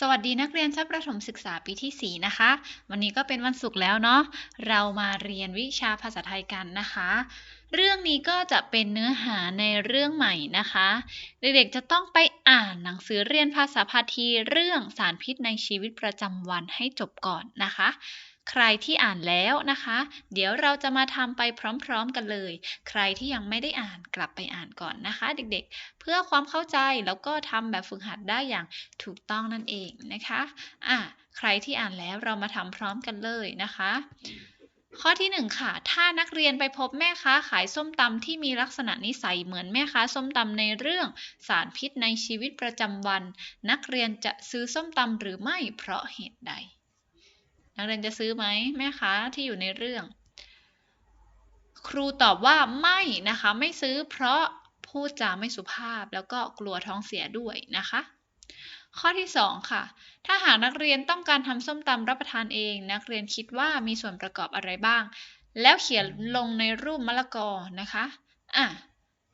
สวัสดีนักเรียนชั้นประถมศึกษาปีที่ 4 นะคะ วันนี้ก็เป็นวันศุกร์แล้วเนาะเรามาเรียนวิชาภาษาไทยกันนะคะ เรื่องนี้ก็จะเป็นเนื้อหาในเรื่องใหม่นะคะ เด็กๆจะต้องไปอ่านหนังสือเรียนภาษาพาทีเรื่องสารพิษในชีวิตประจำวันให้จบก่อนนะคะ ใครที่อ่านแล้วนะคะ เดี๋ยวเราจะมาทำไปพร้อมๆกันเลย ใครที่ยังไม่ได้อ่านกลับไปอ่านก่อนนะคะ เด็กๆ เพื่อความเข้าใจแล้วก็ทำแบบฝึกหัดได้อย่างถูกต้องนั่นเองนะคะอะใครที่อ่านแล้วเรามาทำพร้อมกันเลยนะคะ ข้อที่หนึ่งค่ะ ถ้านักเรียนไปพบแม่ค้าขายส้มตำที่มีลักษณะนิสัยเหมือนแม่ค้าส้มตำในเรื่องสารพิษในชีวิตประจำวัน นักเรียนจะซื้อส้มตำหรือไม่เพราะเหตุใด นักเรียนจะซื้อไหมแม่ค้าที่อยู่ในเรื่อง ครูตอบว่าไม่นะคะ ไม่ซื้อเพราะพูดจาไม่สุภาพแล้วก็กลัวท้องเสียด้วยนะคะ ข้อที่ 2 ค่ะ ถ้าหากนักเรียนต้องการทำส้มตำรับประทานเอง นักเรียนคิดว่ามีส่วนประกอบอะไรบ้าง แล้วเขียนลงในรูปมะละกอนะคะอะ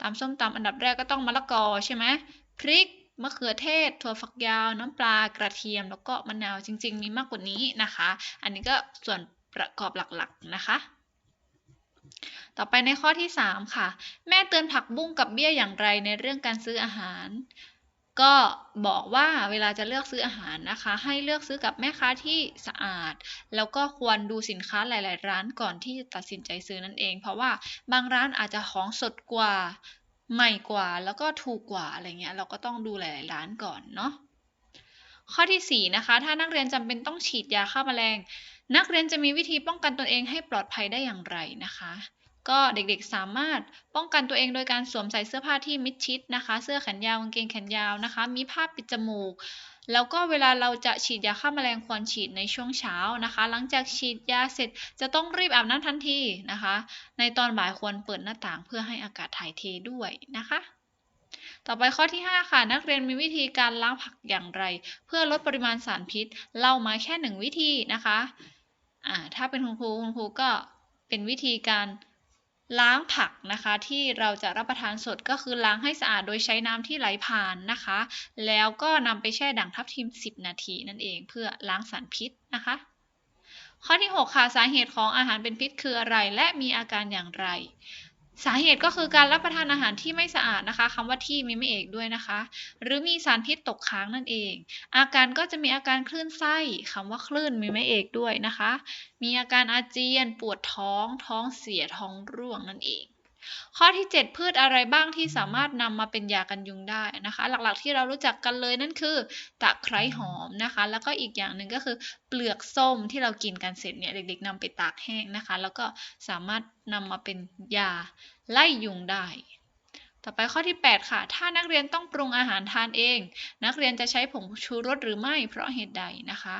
ตำส้มตำอันดับแรกก็ต้องมะละกอใช่ไหมพริก มะเขือเทศ ถั่วฝักยาว น้ำปลากระเทียม แล้วก็มะนาวจริง ๆ มีมากกว่านี้นะคะ อันนี้ก็ส่วนประกอบหลักๆนะคะต่อไปในข้อที่ 3 ค่ะ แม่เตือนผักบุ้งกับเบี้ยอย่างไรในเรื่องการซื้ออาหาร ก็บอกว่าเวลาจะเลือกซื้ออาหารนะคะ ให้เลือกซื้อกับแม่ค้าที่สะอาด แล้วก็ควรดูสินค้าหลาย ๆ ร้านก่อนที่จะตัดสินใจซื้อนั่นเอง เพราะว่าบางร้านอาจจะของสดกว่า ใหม่กว่าแล้วก็ถูกกว่าอะไรเงี้ยเราก็ต้องดูหลายๆร้านก่อนเนาะข้อที่4นะคะถ้านักเรียนจำเป็นต้องฉีดยาฆ่าแมลง นักเรียนจะมีวิธีป้องกันตนเองให้ปลอดภัยได้อย่างไรนะคะ ก็เด็กๆสามารถป้องกันตัวเองโดยการสวมใส่เสื้อผ้าที่มิดชิดนะคะ เสื้อแขนยาวกางเกงแขนยาวนะคะ มีผ้าปิดจมูก แล้วก็เวลาเราจะฉีดยาฆ่าแมลงควรฉีดในช่วงเช้านะคะ หลังจากฉีดยาเสร็จจะต้องรีบอาบน้ำทันทีนะคะ ในตอนบ่ายควรเปิดหน้าต่างเพื่อให้อากาศถ่ายเทด้วยนะคะ ต่อไปข้อที่ 5 ค่ะ นักเรียนมีวิธีการล้างผักอย่างไร เพื่อลดปริมาณสารพิษ เล่ามาแค่หนึ่งวิธีนะคะอ่าถ้าเป็นคุณครูคุณครูก็เป็นวิธีการ ล้างผักนะคะที่เราจะรับประทานสดก็คือล้างให้สะอาดโดยใช้น้ำที่ไหลผ่านนะคะ แล้วก็นำไปแช่ด่างทับทิม 10 นาทีนั่นเองเพื่อล้างสารพิษนะคะ ข้อที่ 6 ค่ะสาเหตุของอาหารเป็นพิษคืออะไร และมีอาการอย่างไร สาเหตุก็คือการรับประทานอาหารที่ไม่สะอาดนะคะคำว่าที่มีไม่เอกด้วยนะคะ หรือมีสารพิษตกค้างนั่นเอง อาการก็จะมีอาการคลื่นไส้คำว่าคลื่นมีไม่เอกด้วยนะคะ มีอาการอาเจียน ปวดท้อง ท้องเสียท้องร่วงนั่นเอง ข้อที่ 7 พืชอะไรบ้างที่สามารถนำมาเป็นยากันยุงได้นะคะ หลักๆที่เรารู้จักกันเลยนั่นคือตะไคร้หอมนะคะ แล้วก็อีกอย่างหนึ่งก็คือเปลือกส้มที่เรากินกันเสร็จเนี่ยเด็กๆนำไปตากแห้งนะคะ แล้วก็สามารถนำมาเป็นยาไล่ยุงได้ต่อไปข้อที่ 8 ค่ะ ถ้านักเรียนต้องปรุงอาหารทานเอง นักเรียนจะใช้ผงชูรสหรือไม่เพราะเหตุใดนะคะ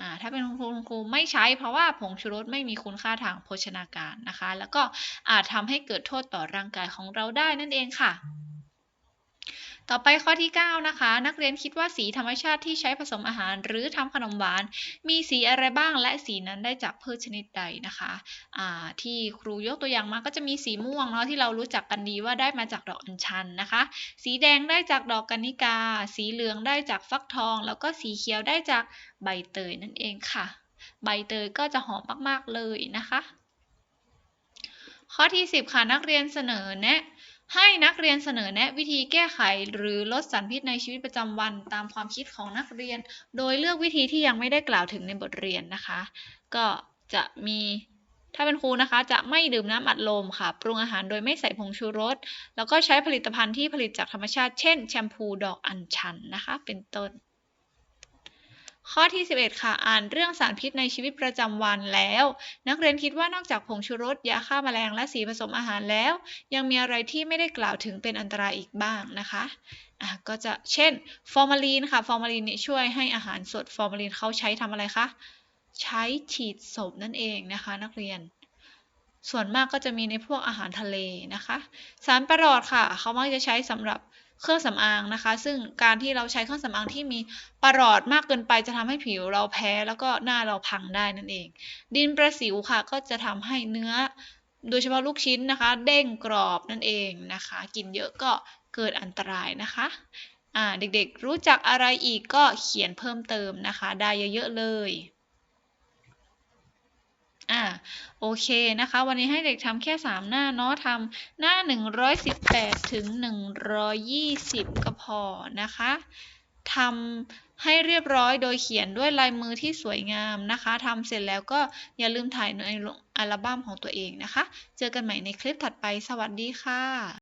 อ่าถ้าเป็นคุณครูครูไม่ใช้เพราะว่าผงชูรสไม่มีคุณค่าทางโภชนาการนะคะ แล้วก็อาจทำให้เกิดโทษต่อร่างกายของเราได้นั่นเองค่ะ ต่อไปข้อที่ 9 นะคะ นักเรียนคิดว่าสีธรรมชาติที่ใช้ผสมอาหาร หรือทำขนมหวาน มีสีอะไรบ้างและสีนั้นได้จากพืชชนิดใดนะคะที่ครูยกตัวอย่างมาก็จะมีสีม่วงเนาะที่เรารู้จักกันดีว่าได้มาจากดอกอัญชันนะคะ สีแดงได้จากดอกกัญญิกา สีเหลืองได้จากฟักทอง แล้วก็สีเขียวได้จากใบเตยนั่นเองค่ะ ใบเตยก็จะหอมมากๆเลยนะคะ ข้อที่ 10 ค่ะนักเรียนเสนอแนะ ให้นักเรียนเสนอแนะวิธีแก้ไขหรือลดสารพิษในชีวิตประจำวันตามความคิดของนักเรียน โดยเลือกวิธีที่ยังไม่ได้กล่าวถึงในบทเรียนนะคะ ก็จะมีถ้าเป็นครูนะคะ จะไม่ดื่มน้ำอัดลมค่ะ ปรุงอาหารโดยไม่ใส่ผงชูรส แล้วก็ใช้ผลิตภัณฑ์ที่ผลิตจากธรรมชาติ เช่น แชมพูดอกอัญชันนะคะ เป็นต้น ข้อที่ 11 ค่ะ อ่านเรื่องสารพิษในชีวิตประจำวันแล้ว นักเรียนคิดว่านอกจากผงชูรส ยาฆ่าแมลง และสีผสมอาหารแล้ว ยังมีอะไรที่ไม่ได้กล่าวถึงเป็นอันตรายอีกบ้างนะคะอะก็จะเช่น ฟอร์มาลีนค่ะ ฟอร์มาลีนนี่ช่วยให้อาหารสด ฟอร์มาลีนเขาใช้ทำอะไรคะ ใช้ฉีดศพนั่นเองนะคะ นักเรียน ส่วนมากก็จะมีในพวกอาหารทะเลนะคะ สารประหลอดค่ะ เขามักจะใช้สำหรับเครื่องสำอางนะคะ ซึ่งการที่เราใช้เครื่องสำอางที่มีประหลอดมากเกินไปจะทำให้ผิวเราแพ้แล้วก็หน้าเราพังได้นั่นเอง ดินประสิวค่ะก็จะทำให้เนื้อ โดยเฉพาะลูกชิ้นนะคะ เด้งกรอบนั่นเองนะคะ กินเยอะก็เกิดอันตรายนะคะเด็กๆรู้จักอะไรอีกก็เขียนเพิ่มเติมนะคะ ได้เยอะๆเลย อ่าโอเคนะคะ วันนี้ให้เด็กทำแค่ 3 หน้าเนาะทำหน้า 118 ถึง 120 ก็พอนะคะทำให้เรียบร้อยโดยเขียนด้วยลายมือที่สวยงามนะคะทำเสร็จแล้วก็อย่าลืมถ่ายในอัลบั้มของตัวเองนะคะ เจอกันใหม่ในคลิปถัดไป สวัสดีค่ะ